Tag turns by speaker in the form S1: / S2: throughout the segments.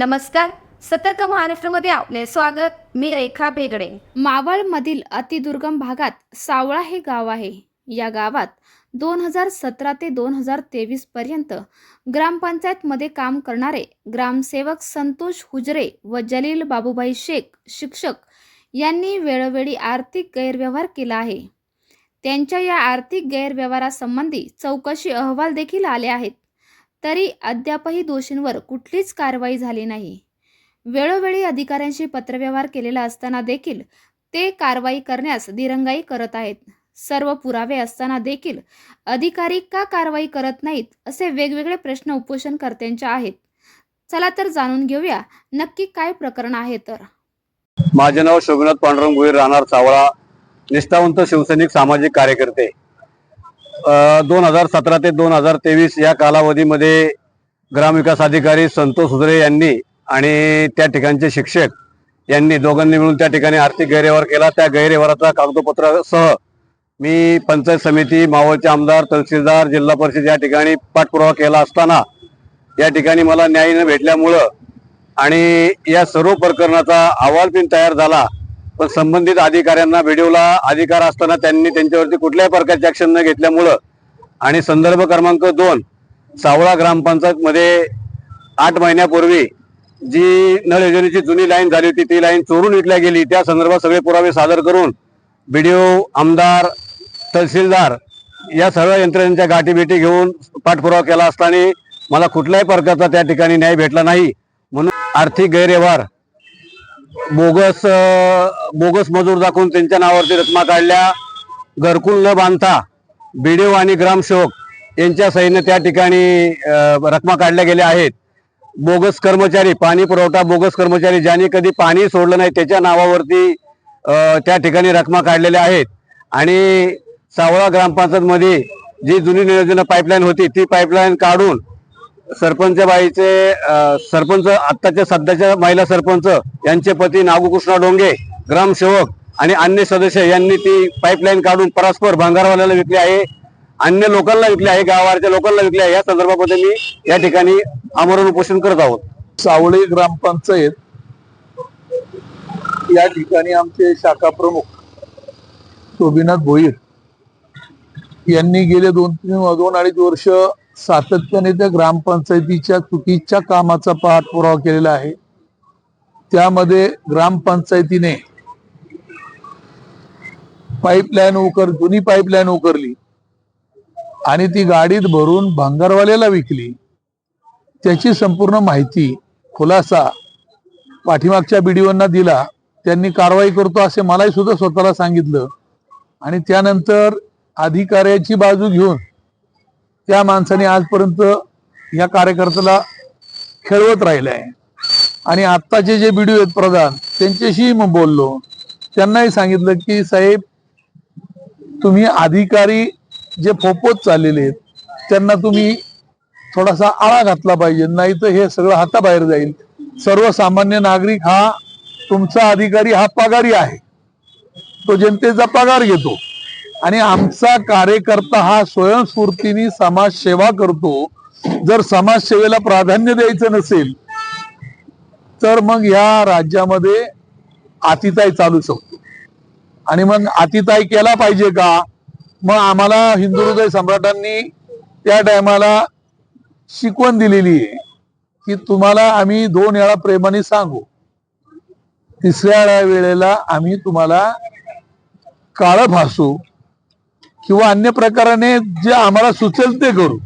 S1: नमस्कार. सतर्क महाराष्ट्रामध्ये आपले स्वागत. मी रेखा बेगडे
S2: मावळमधील अतिदुर्गम भागात सावळा हे गाव आहे. या गावात दोन हजार सतरा ते दोन हजार तेवीस पर्यंत ग्रामपंचायतमध्ये काम करणारे ग्रामसेवक संतोष हुजरे व जलील बाबूभाई शेख शिक्षक यांनी वेळोवेळी आर्थिक गैरव्यवहार केला आहे. त्यांच्या या आर्थिक गैरव्यवहारासंबंधी चौकशी अहवाल देखील आले आहेत. तरी अद्यापही दोषींवर कुठलीच कारवाई झाली नाही. वेळोवेळी अधिकाऱ्यांशी पत्रव्यवहार केलेला असताना देखील ते कारवाई करण्यास दिरंगाई करत आहेत. सर्व पुरावे असताना देखील अधिकारी का कारवाई करत नाहीत असे वेगवेगळे प्रश्न उपोषणकर्त्यांचे आहेत. चला तर जाणून घेऊया नक्की काय प्रकरण आहे तर.
S3: माझे नाव शोभनाथ पांडुरंग भुईर राहणार चावळा निष्ठावंत शिवसैनिक सामाजिक कार्यकर्ते. दोन हजार सतरा ते दोन हजार तेवीस या कालावधीमध्ये ग्रामविकास अधिकारी संतोष उदरे यांनी आणि त्या ठिकाणचे शिक्षक यांनी दोघांनी मिळून त्या ठिकाणी आर्थिक गैरव्यवहार केला. त्या गैरव्यवहाराचा कागदपत्रासह मी पंचायत समिती मावळचे आमदार तहसीलदार जिल्हा परिषद या ठिकाणी पाठपुरावा केला असताना या ठिकाणी मला न्याय न भेटल्यामुळं आणि या सर्व प्रकरणाचा अहवाल पण तयार झाला. पण संबंधित अधिकाऱ्यांना व्हिडिओला अधिकार असताना त्यांनी त्यांच्यावरती कुठल्याही प्रकारची ऍक्शन न घेतल्यामुळं आणि संदर्भ क्रमांक दोन सावळा ग्रामपंचायतमध्ये आठ महिन्यापूर्वी जी नळ योजनेची जुनी लाईन झाली होती ती लाईन चोरून विकल्या गेली. त्या संदर्भात सगळे पुरावे सादर करून बीडीओ आमदार तहसीलदार या सर्व यंत्रणेच्या गाठीभेटी घेऊन पाठपुरावा केला असताना मला कुठल्याही प्रकारचा त्या ठिकाणी न्याय भेटला नाही. म्हणून आर्थिक गैरव्यवहार बोगस बोगस मजूर दाखवून त्यांच्या नावावरती रकमा काढल्या. घरकुल न बांधता बीडीओ आणि ग्रामसेवक यांच्या सहीने त्या ठिकाणी रकमा काढल्या गेल्या आहेत. बोगस कर्मचारी पाणी पुरवठा बोगस कर्मचारी ज्यांनी कधी पाणी सोडलं नाही त्याच्या नावावरती त्या ठिकाणी रकमा काढलेल्या आहेत. आणि सावळा ग्रामपंचायतमध्ये जी जुनी नियोजन पाईपलाईन होती ती पाईपलाईन काढून सरपंच बाईचे सरपंच आत्ताच्या सध्याच्या महिला सरपंच यांचे पती नागूकृष्णा डोंगे ग्रामसेवक आणि अन्य सदस्य यांनी ती पाईपलाईन काढून परस्पर भंगारवाल्याला विकली आहे अन्य लोकांना विकली आहे गावाच्या लोकांना विकली आहे. या संदर्भामध्ये मी या ठिकाणी आमरण उपोषण करत आहोत.
S4: सावळी ग्रामपंचायत या ठिकाणी आमचे शाखा प्रमुख शोभीनाथ भोईर यांनी गेले दोन तीन दोन अडीच वर्ष सातत्याने त्या ग्रामपंचायतीच्या चुकीच्या कामाचा पाठपुरावा केलेला आहे. त्यामध्ये ग्रामपंचायतीने पाईपलाईन उकर जुनी पाईपलाईन उकरली आणि ती गाडीत भरून भांगारवाल्याला विकली. त्याची संपूर्ण माहिती खुलासा पाठीमागच्या बीडीओंना दिला. त्यांनी कारवाई करतो असे मलाही सुद्धा स्वतःला सांगितलं. आणि त्यानंतर अधिकाऱ्याची बाजू घेऊन त्या माणसाने आजपर्यंत या कार्यकर्त्याला खेळवत राहिले आहे आणि आत्ताचे जे व्हिडिओ आहेत प्रधान त्यांच्याशीही मग बोललो. त्यांनाही सांगितलं की साहेब तुम्ही अधिकारी जे फोपोत चाललेले आहेत त्यांना तुम्ही थोडासा आळा घातला पाहिजे नाही तर हे सगळं हाताबाहेर जाईल. सर्वसामान्य नागरिक हा तुमचा अधिकारी हा पगारी आहे. तो जनतेचा पगार घेतो. आणि आमचा कार्यकर्ता हा स्वयंस्फूर्तीने समाजसेवा करतो. जर समाजसेवेला प्राधान्य द्यायचं नसेल तर मग या राज्यामध्ये अतिताय चालू शकतो. आणि मग अतिताय केला पाहिजे का? मग आम्हाला हिंदू हृदय सम्राटांनी त्या टायमाला शिकवण दिलेली आहे की तुम्हाला आम्ही दोन वेळा प्रेमाने सांगू. तिसऱ्या वेळेला आम्ही तुम्हाला काळ भासू किंवा अन्य प्रकाराने जे आम्हाला सुचेल ते करू.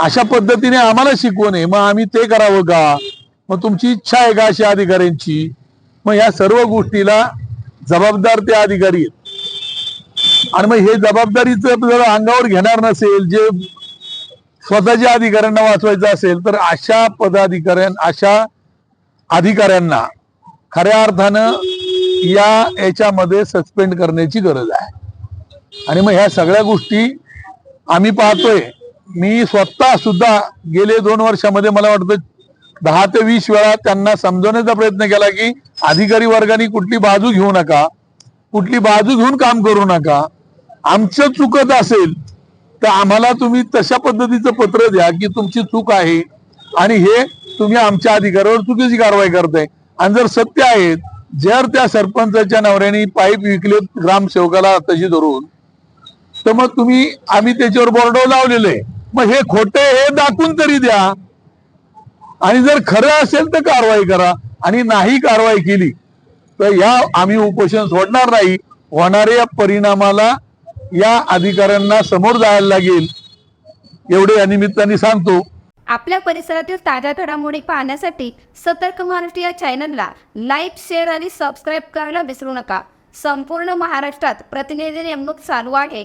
S4: अशा पद्धतीने आम्हाला शिकवण आहे मग आम्ही ते करावं का? मग तुमची इच्छा आहे का अशा अधिकाऱ्यांची? मग या सर्व गोष्टीला जबाबदार ते अधिकारी आहेत. आणि मग हे जबाबदारीचं जर अंगावर घेणार नसेल जे स्वतःच्या अधिकाऱ्यांना वाचवायचं असेल तर अशा पदाधिकाऱ्यां अशा अधिकाऱ्यांना खऱ्या अर्थानं या याच्यामध्ये सस्पेंड करण्याची गरज आहे. आणि मग ह्या सगळ्या गोष्टी आम्ही पाहतोय. मी स्वतः सुद्धा गेले दोन वर्षामध्ये मला वाटतं दहा ते वीस वेळा त्यांना समजवण्याचा प्रयत्न केला की अधिकारी वर्गाने कुठली बाजू घेऊ नका कुठली बाजू घेऊन काम करू नका. आमचं चुकत असेल तर आम्हाला तुम्ही तशा पद्धतीचं पत्र द्या की तुमची चूक आहे आणि हे तुम्ही आमच्या अधिकाऱ्यावर चुकीची कारवाई करताय. आणि जर सत्य आहे जर त्या सरपंचाच्या नवऱ्याने पाईप विकले ग्रामसेवकाला तशी धरून तर मग तुम्ही आम्ही त्याच्यावर बोर्ड लावलेलं. आहे मग हे खोटे हे दाखवून तरी द्या. आणि जर खरं असेल तर कारवाई करा. आणि नाही कारवाई केली तर या आम्ही उपोषण सोडणार नाही. होणाऱ्या परिणामाला या अधिकाऱ्यांना समोर जायला लागेल. एवढे या निमित्ताने सांगतो.
S2: आपल्या परिसरातील ताज्या घडामोडी पाहण्यासाठी सतर्क महाराष्ट्र या चॅनलला लाईक शेअर आणि सबस्क्राईब करायला विसरू नका. संपूर्ण महाराष्ट्रात प्रतिनिधी नेमणूक चालू आहे.